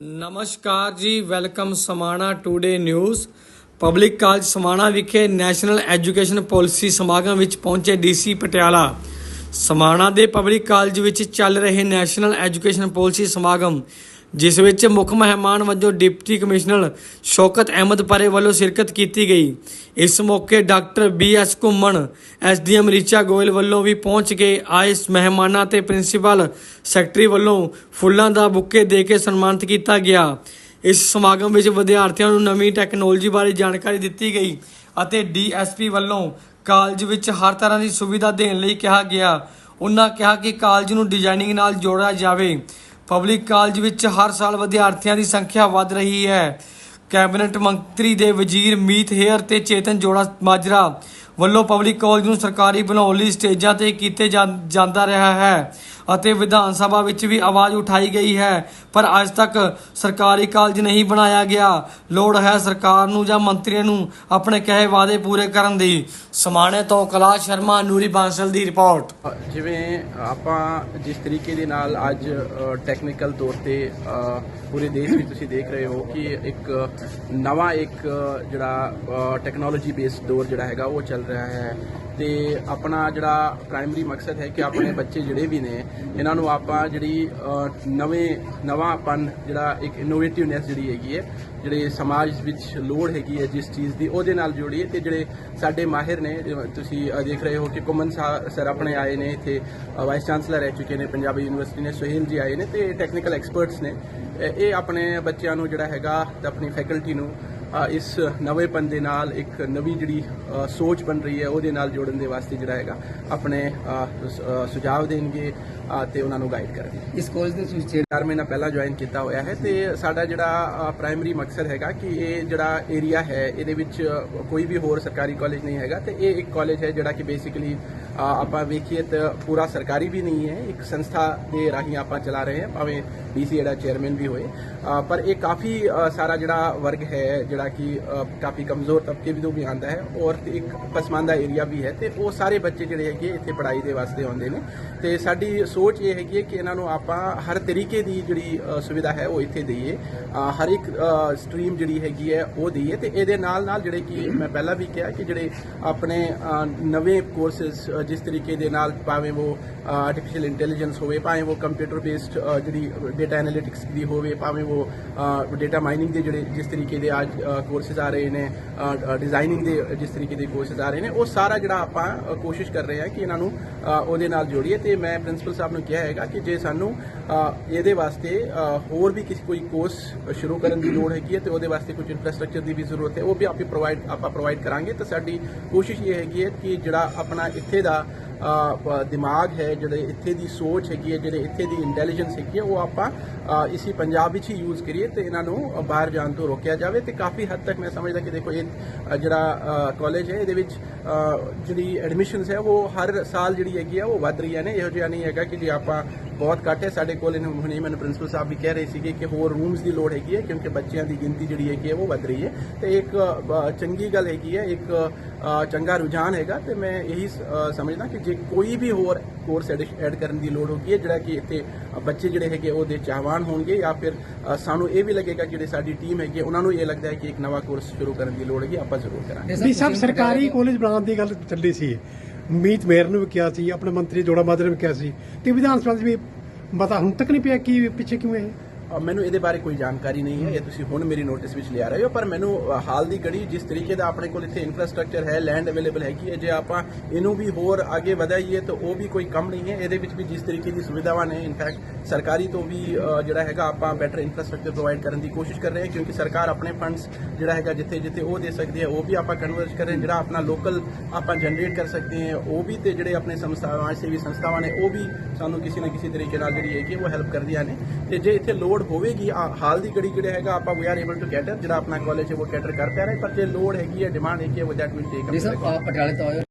ਨਮਸਕਾਰ ji, welcome Samana today news. Public college Samana ਵਿਖੇ national education policy ਸਮਾਗਮ ਵਿੱਚ ਪਹੁੰਚੇ ਡੀਸੀ ਪਟਿਆਲਾ। ਸਮਾਣਾ ਦੇ ਪਬਲਿਕ ਕਾਲਜ ਵਿੱਚ ਚੱਲ ਰਹੇ ਨੈਸ਼ਨਲ ਐਜੂਕੇਸ਼ਨ ਪਾਲਿਸੀ ਸਮਾਗਮ ਜਿਸ ਵਿੱਚ ਮੁੱਖ ਮਹਿਮਾਨ ਵਜੋਂ ਡਿਪਟੀ ਕਮਿਸ਼ਨਰ ਸ਼ੌਕਤ ਅਹਿਮਦ ਪਰੇ ਵੱਲੋਂ ਸ਼ਿਰਕਤ ਕੀਤੀ ਗਈ। ਇਸ ਮੌਕੇ doctor B S Ghuman SDM Richa Goyal ਵੱਲੋਂ ਵੀ ਪਹੁੰਚ ਕੇ ਆਏ ਮਹਿਮਾਨਾਂ ਤੇ ਪ੍ਰਿੰਸੀਪਲ ਸੈਕਟਰੀ ਵੱਲੋਂ ਫੁੱਲਾਂ ਦਾ ਬੁੱਕੇ ਦੇ ਕੇ ਸਨਮਾਨਿਤ ਕੀਤਾ ਗਿਆ। ਇਸ ਸਮਾਗਮ ਵਿੱਚ ਵਿਦਿਆਰਥੀਆਂ ਨੂੰ ਨਵੀਂ ਟੈਕਨੋਲੋਜੀ ਬਾਰੇ ਜਾਣਕਾਰੀ ਦਿੱਤੀ ਗਈ ਅਤੇ ਡੀਐਸਪੀ ਵੱਲੋਂ ਕਾਲਜ ਵਿੱਚ ਹਰ ਤਰ੍ਹਾਂ ਦੀ ਸੁਵਿਧਾ ਦੇਣ ਲਈ ਕਿਹਾ ਗਿਆ। ਉਹਨਾਂ ਕਿਹਾ ਕਿ ਕਾਲਜ ਨੂੰ ਡਿਜ਼ਾਈਨਿੰਗ ਨਾਲ ਜੋੜਿਆ ਜਾਵੇ। ਪਬਲਿਕ ਕਾਲਜ ਵਿੱਚ ਹਰ ਸਾਲ ਵਿਦਿਆਰਥੀਆਂ ਦੀ ਸੰਖਿਆ ਵੱਧ ਰਹੀ ਹੈ। ਕੈਬਨਿਟ ਮੰਤਰੀ ਦੇ ਵਜ਼ੀਰ ਮੀਤ ਹੇਅਰ ਤੇ ਚੇਤਨ ਜੋੜਾ ਮਾਜਰਾ ਵੱਲੋਂ ਪਬਲਿਕ ਕਾਲਜ ਨੂੰ ਸਰਕਾਰੀ ਬਣਾਉਣ ਲਈ ਸਟੇਜਾਂ ਤੇ ਕੀਤੇ ਜਾਂਦਾ ਰਿਹਾ ਹੈ। ਅਤੇ ਵਿਧਾਨ ਸਭਾ ਵਿੱਚ ਵੀ ਆਵਾਜ਼ ਉਠਾਈ ਗਈ ਹੈ। ਪਰ ਅੱਜ ਤੱਕ ਸਰਕਾਰੀ ਕਾਲਜ ਨਹੀਂ ਬਣਾਇਆ ਗਿਆ। ਲੋੜ ਹੈ ਸਰਕਾਰ ਨੂੰ ਜਾਂ ਮੰਤਰੀਆਂ ਨੂੰ ਆਪਣੇ ਕਹੇ ਵਾਅਦੇ ਪੂਰੇ ਕਰਨ ਦੀ। ਸਮਾਣੇ ਤੋਂ ਕੈਲਾਸ਼ ਸ਼ਰਮਾ, ਨੂਰੀ ਬਾਂਸਲ ਦੀ ਰਿਪੋਰਟ। ਜਿਵੇਂ ਆਪਾਂ ਜਿਸ ਤਰੀਕੇ ਦੇ ਨਾਲ ਅੱਜ ਟੈਕਨੀਕਲ ਤੌਰ ਤੇ ਪੂਰੇ ਦੇਸ਼ ਵਿੱਚ ਤੁਸੀਂ ਦੇਖ ਰਹੇ ਹੋ ਕਿ ਇੱਕ ਨਵਾਂ ਇੱਕ, ਜਿਹੜਾ ਟੈਕਨੋਲੋਜੀ ਬੇਸਡ ਦੌਰ ਜਿਹੜਾ ਹੈਗਾ ਉਹ ਚੱਲ ਰਿਹਾ ਹੈ। ਤੇ ਆਪਣਾ ਜਿਹੜਾ ਪ੍ਰਾਇਮਰੀ ਮਕਸਦ ਹੈ ਕਿ ਆਪਣੇ ਬੱਚੇ ਜਿਹੜੇ ਵੀ ਨੇ, ਇਹਨਾਂ ਨੂੰ ਆਪਾਂ ਜਿਹੜੀ ਨਵੇਂ ਨਵਾਂਪਨ ਜਿਹੜਾ ਇੱਕ ਇਨੋਵੇਟਿਵਨੈਸ ਜਿਹੜੀ ਹੈਗੀ ਹੈ, ਜਿਹੜੇ ਸਮਾਜ ਵਿੱਚ ਲੋੜ ਹੈਗੀ ਹੈ ਜਿਸ ਚੀਜ਼ ਦੀ, ਉਹਦੇ ਨਾਲ ਜੋੜੀਏ ਤੇ ਜਿਹੜੇ ਸਾਡੇ ਮਾਹਿਰ ਨੇ, ਜਿਵੇਂ ਤੁਸੀਂ ਦੇਖ ਰਹੇ ਹੋ ਕਿ ਕੁਮਨ ਸਾ- ਸਰ ਆਪਣੇ ਆਏ ਨੇ, ਇੱਥੇ ਵਾਈਸ ਚਾਂਸਲਰ ਰਹਿ ਚੁੱਕੇ ਨੇ, ਪੰਜਾਬੀ ਯੂਨੀਵਰਸਿਟੀ ਨੇ, ਸੁਹੇਲ ਜੀ ਆਏ ਨੇ ਤੇ ਟੈਕਨੀਕਲ ਐਕਸਪਰਟਸ ਨੇ। ਇਹ ਆਪਣੇ ਬੱਚਿਆਂ ਨੂੰ ਜਿਹੜਾ ਹੈਗਾ, ਤੇ ਆਪਣੀ ਫੈਕਲਟੀ ਨੂੰ ਇਸ ਨਵੇਂਪਨ ਦੇ ਨਾਲ ਇੱਕ ਨਵੀਂ ਜਿਹੜੀ ਸੋਚ ਬਣ ਰਹੀ ਹੈ ਉਹਦੇ ਨਾਲ ਜੋੜਨ ਦੇ ਵਾਸਤੇ ਜਿਹੜਾ ਹੈਗਾ ਆਪਣੇ ਸੁਝਾਅ ਦੇਣਗੇ ਤੇ ਉਹਨਾਂ ਨੂੰ ਗਾਈਡ ਕਰਨਗੇ। ਇਸ ਕਾਲਜ ਦੇ ਤੁਸੀਂ ਚਾਰ ਮਹੀਨਾ ਪਹਿਲਾਂ ਜੁਆਇਨ ਕੀਤਾ ਹੋਇਆ ਹੈ ਤੇ ਸਾਡਾ ਜਿਹੜਾ ਪ੍ਰਾਇਮਰੀ ਮਕਸਦ ਹੈਗਾ ਕਿ ਇਹ ਜਿਹੜਾ ਏਰੀਆ ਹੈ ਇਹਦੇ ਵਿੱਚ ਕੋਈ ਵੀ ਹੋਰ ਸਰਕਾਰੀ ਕਾਲਜ ਨਹੀਂ ਹੈਗਾ ਤੇ ਇਹ ਇੱਕ ਕਾਲਜ ਹੈ ਜਿਹੜਾ ਕਿ ਬੇਸਿਕਲੀ ਆਪਾਂ ਵੇਖੀਏ ਤਾਂ ਪੂਰਾ ਸਰਕਾਰੀ ਵੀ ਨਹੀਂ ਹੈ, ਇੱਕ ਸੰਸਥਾ ਦੇ ਰਾਹੀਂ ਆਪਾਂ ਚਲਾ ਰਹੇ ਹਾਂ, ਭਾਵੇਂ ਡੀਸੀ ਜਿਹੜਾ ਚੇਅਰਮੈਨ ਵੀ ਹੋਏ। ਪਰ ਇਹ ਕਾਫੀ ਸਾਰਾ ਜਿਹੜਾ ਵਰਗ ਹੈ, ਜਿਹੜਾ ਕਿ ਕਾਫੀ ਕਮਜ਼ੋਰ ਤਬਕੇ ਵਿੱਚੋਂ ਵੀ ਆਂਦਾ ਹੈ ਔਰ ਇੱਕ ਪਸਮਾਨਦਾ ਏਰੀਆ ਵੀ ਹੈ ਤੇ ਉਹ ਸਾਰੇ ਬੱਚੇ ਜਿਹੜੇ ਹੈਗੇ ਇੱਥੇ ਪੜ੍ਹਾਈ ਦੇ ਵਾਸਤੇ ਆਉਂਦੇ ਨੇ। ਤੇ ਸਾਡੀ ਸੋਚ ਇਹ ਹੈਗੀ ਹੈ ਕਿ ਇਹਨਾਂ ਨੂੰ ਆਪਾਂ ਹਰ ਤਰੀਕੇ ਦੀ ਜਿਹੜੀ ਸੁਵਿਧਾ ਹੈ ਉਹ ਇੱਥੇ ਦਈਏ। ਹਰ ਇੱਕ ਸਟਰੀਮ ਜਿਹੜੀ ਹੈਗੀ ਹੈ ਉਹ ਦਈਏ ਤੇ ਇਹਦੇ ਨਾਲ ਨਾਲ ਜਿਹੜੇ ਕਿ ਮੈਂ ਪਹਿਲਾਂ ਵੀ ਕਿਹਾ ਕਿ ਜਿਹੜੇ ਆਪਣੇ ਨਵੇਂ ਕੋਰਸਸ ਜਿਸ ਤਰੀਕੇ ਦੇ ਨਾਲ ਭਾਵੇਂ ਉਹ ਆਰਟੀਫੀਸ਼ੀਅਲ ਇੰਟੈਲੀਜੈਂਸ ਹੋਵੇ, ਭਾਵੇਂ ਉਹ ਕੰਪਿਊਟਰ ਬੇਸਡ ਜਿਹੜੀ ਡਾਟਾ ਐਨਾਲਿਟਿਕਸ ਦੀ ਹੋਵੇ, ਭਾਵੇਂ ਉਹ ਡਾਟਾ ਮਾਈਨਿੰਗ ਦੇ ਜਿਹੜੇ ਜਿਸ ਤਰੀਕੇ ਦੇ ਅੱਜ ਕੋਰਸਸ ਆ ਰਹੇ ਨੇ ਡਿਜ਼ਾਈਨਿੰਗ ਦੇ ਜਿਸ ਤਰੀਕੇ ਦੇ ਕੋਰਸਸ ਆ ਰਹੇ ਨੇ, ਉਹ ਸਾਰਾ ਜਿਹੜਾ ਆਪਾਂ ਕੋਸ਼ਿਸ਼ ਕਰ ਰਹੇ ਹਾਂ ਕਿ ਇਹਨਾਂ ਨੂੰ ਉਹਦੇ ਨਾਲ ਜੋੜੀਏ। ਤੇ ਮੈਂ ਪ੍ਰਿੰਸੀਪਲ ਸਾਹਿਬ ਨੂੰ ਕਿਹਾ ਹੈਗਾ ਕਿ ਜੇ ਸਾਨੂੰ ਇਹਦੇ ਵਾਸਤੇ ਹੋਰ ਵੀ ਕਿਸੇ ਕੋਈ ਕੋਰਸ ਸ਼ੁਰੂ ਕਰਨ ਦੀ ਲੋੜ ਹੈਗੀ ਹੈ ਤੇ ਉਹਦੇ ਵਾਸਤੇ ਕੁਝ ਇਨਫਰਾਸਟ੍ਰਕਚਰ ਦੀ ਵੀ ਜ਼ਰੂਰਤ ਹੈ। ਉਹ ਵੀ ਆਪੇ ਪ੍ਰੋਵਾਈਡ ਆਪਾਂ ਪ੍ਰੋਵਾਈਡ ਕਰਾਂਗੇ। ਤਾਂ ਸਾਡੀ ਕੋਸ਼ਿਸ਼ ਇਹ ਹੈਗੀ ਹੈ ਕਿ ਜਿਹੜਾ ਆਪਣਾ ਇੱਥੇ ਦਾ ਦਿਮਾਗ ਹੈ ਜਿਹੜੇ ਇੱਥੇ ਦੀ ਸੋਚ ਹੈਗੀ ਹੈ ਜਿਹੜੇ ਇੱਥੇ ਦੀ ਇੰਟੈਲੀਜੈਂਸ ਹੈਗੀ ਹੈ ਉਹ ਆਪਾਂ ਅ, ਪੰਜਾਬ ਵਿੱਚ ਹੀ ਯੂਜ਼ ਕਰੀਏ ਤੇ ਇਹਨਾਂ ਨੂੰ ਬਾਹਰ ਜਾਣ ਤੋਂ ਰੋਕਿਆ ਜਾਵੇ ਤੇ ਕਾਫੀ ਹੱਦ ਤੱਕ ਮੈਂ ਸਮਝਦਾ ਕਿ ਦੇਖੋ ਇਹ ਜਿਹੜਾ ਕਾਲਜ ਹੈ ਇਹਦੇ ਵਿੱਚ ਜਿਹੜੀ ਐਡਮਿਸ਼ਨਸ ਹੈ ਉਹ ਹਰ ਸਾਲ ਜਿਹੜੀ ਹੈਗੀ ਹੈ ਉਹ ਵੱਧ ਰਹੀਆਂ ਨੇ। ਇਹੋ ਜਿਹਾ ਨਹੀਂ ਹੈਗਾ ਕਿ ਜੇ ਆਪਾਂ ਬਹੁਤ ਘੱਟ ਹੈ। ਸਾਡੇ ਕੋਲ ਇਹਨੂੰ ਹੁਣੇ ਮੈਨੂੰ ਪ੍ਰਿੰਸੀਪਲ ਸਾਹਿਬ ਵੀ ਕਹਿ ਰਹੇ ਸੀਗੇ ਕਿ ਹੋਰ ਰੂਮਸ ਦੀ ਲੋੜ ਹੈਗੀ ਹੈ ਕਿਉਂਕਿ ਬੱਚਿਆਂ ਦੀ ਗਿਣਤੀ ਜਿਹੜੀ ਹੈਗੀ ਹੈ ਉਹ ਵੱਧ ਰਹੀ ਹੈ। ਤੇ ਇੱਕ ਚੰਗੀ ਗੱਲ ਹੈਗੀ ਹੈ ਇੱਕ ਚੰਗਾ ਰੁਝਾਨ ਹੈਗਾ ਤੇ ਮੈਂ ਇਹੀ ਸਮਝਦਾ ਕਿ ਜੇ ਕੋਈ ਵੀ ਹੋਰ ਕੋਰਸ ਐਡ ਕਰਨ ਦੀ ਲੋੜ ਹੋਗੀ ਹੈ ਜਿਹੜਾ ਕਿ ਇੱਥੇ ਬੱਚੇ ਜਿਹੜੇ ਹੈਗੇ ਉਹਦੇ ਚਾਹਵਾਨ ਹੋਣਗੇ ਜਾਂ ਫਿਰ ਸਾਨੂੰ ਇਹ ਵੀ ਲੱਗੇਗਾ ਕਿ ਜਿਹੜੇ ਸਾਡੀ ਟੀਮ ਹੈਗੀ ਉਹਨਾਂ ਨੂੰ ਇਹ ਲੱਗਦਾ ਹੈ ਕਿ ਇੱਕ ਨਵਾਂ ਕੋਰਸ ਸ਼ੁਰੂ ਕਰਨ ਦੀ ਲੋੜ ਹੈਗੀ ਆਪਾਂ ਜ਼ਰੂਰ ਕਰਾਂਗੇ। ਵੀ ਸਭ ਸਰਕਾਰੀ ਕਾਲਜ ਬਣਾਉਣ ਦੀ ਗੱਲ ਚੱਲੀ ਸੀ। ਮੀਤ ਮੇਰ ਨੂੰ ਵੀ ਕਿਹਾ ਸੀ ਆਪਣੇ ਮੰਤਰੀ ਜੋੜਾ ਮਾਦਰ ਨੂੰ ਵੀ ਕਿਹਾ ਸੀ। ਤੇ ਵਿਧਾਨ ਸਭਾ 'ਚ ਵੀ ਪਤਾ ਹੁਣ ਤੱਕ ਨਹੀਂ ਪਿਆ ਕਿ ਪਿੱਛੇ ਕਿਉਂ ਹੈ ਮੈਨੂੰ ਇਹਦੇ ਬਾਰੇ ਕੋਈ ਜਾਣਕਾਰੀ ਨਹੀਂ ਹੈ। ਇਹ ਤੁਸੀਂ ਹੁਣ ਮੇਰੀ ਨੋਟਿਸ ਵਿੱਚ ਲਿਆ ਰਹੇ ਹੋ। ਪਰ ਮੈਨੂੰ ਹਾਲ ਦੀ ਘੜੀ ਜਿਸ ਤਰੀਕੇ ਦਾ ਆਪਣੇ ਕੋਲ ਇੱਥੇ ਇਨਫਰਾਸਟ੍ਰਕਚਰ ਹੈ ਲੈਂਡ ਅਵੇਲੇਬਲ ਹੈਗੀ ਹੈ, ਜੇ ਆਪਾਂ ਇਹਨੂੰ ਵੀ ਹੋਰ ਅੱਗੇ ਵਧਾਈਏ ਤਾਂ ਉਹ ਵੀ ਕੋਈ ਕੰਮ ਨਹੀਂ ਹੈ। ਇਹਦੇ ਵਿੱਚ ਵੀ ਜਿਸ ਤਰੀਕੇ ਦੀ ਸੁਵਿਧਾਵਾਂ ਨੇ ਇਨਫੈਕਟ ਸਰਕਾਰੀ ਤੋਂ ਵੀ ਜਿਹੜਾ ਹੈਗਾ ਆਪਾਂ ਬੈਟਰ ਇਨਫਰਾਸਟ੍ਰਕਚਰ ਪ੍ਰੋਵਾਈਡ ਕਰਨ ਦੀ ਕੋਸ਼ਿਸ਼ ਕਰ ਰਹੇ ਹਾਂ, ਕਿਉਂਕਿ ਸਰਕਾਰ ਆਪਣੇ ਫੰਡਸ ਜਿਹੜਾ ਹੈਗਾ ਜਿੱਥੇ ਜਿੱਥੇ ਉਹ ਦੇ ਸਕਦੀ ਹੈ, ਉਹ ਵੀ ਆਪਾਂ ਕਨਵਰਟ ਕਰ ਰਹੇ ਜਿਹੜਾ ਆਪਣਾ ਲੋਕਲ ਆਪਾਂ ਜਨਰੇਟ ਕਰ ਸਕਦੇ ਹਾਂ, ਉਹ ਵੀ ਤੇ ਜਿਹੜੇ ਆਪਣੇ ਸੰਸਥਾਵਾਂ ਸਮਾਜ ਸੇਵੀ ਸੰਸਥਾਵਾਂ ਨੇ, ਉਹ ਵੀ ਸਾਨੂੰ ਕਿਸੇ ਨਾ ਕਿਸੇ ਤਰੀਕੇ ਨਾਲ ਜਿਹੜੀ ਹੈਗੀ ਹੈ, ਉਹ ਹੈਲਪ ਕਰਦੀਆਂ ਨੇ। ਤੇ ਜੇ ਇੱਥੇ ਲੋੜ ਹੋਵੇਗੀ ਆ- ਹਾਲ ਦੀ ਘੜੀ ਜਿਹੜੇ ਹੈਗਾ ਆਪਾਂ we are able to cater ਜਿਹੜਾ ਆਪਣਾ ਕਾਲਜ ਹੈ ਉਹ ਕੈਟਰ ਕਰ ਪਾ ਰਹੇ ਪਰ ਜੇ ਲੋੜ ਹੈਗੀ ਹੈ ਡਿਮਾਂਡ ਹੈਗੀ ਹੈ ਉਹ ਦੈਟ ਵਿਲ ਟੇਕ ਜੀ ਸਰ ਆਪ ਪਟਿਆਲੇ ਤੋਂ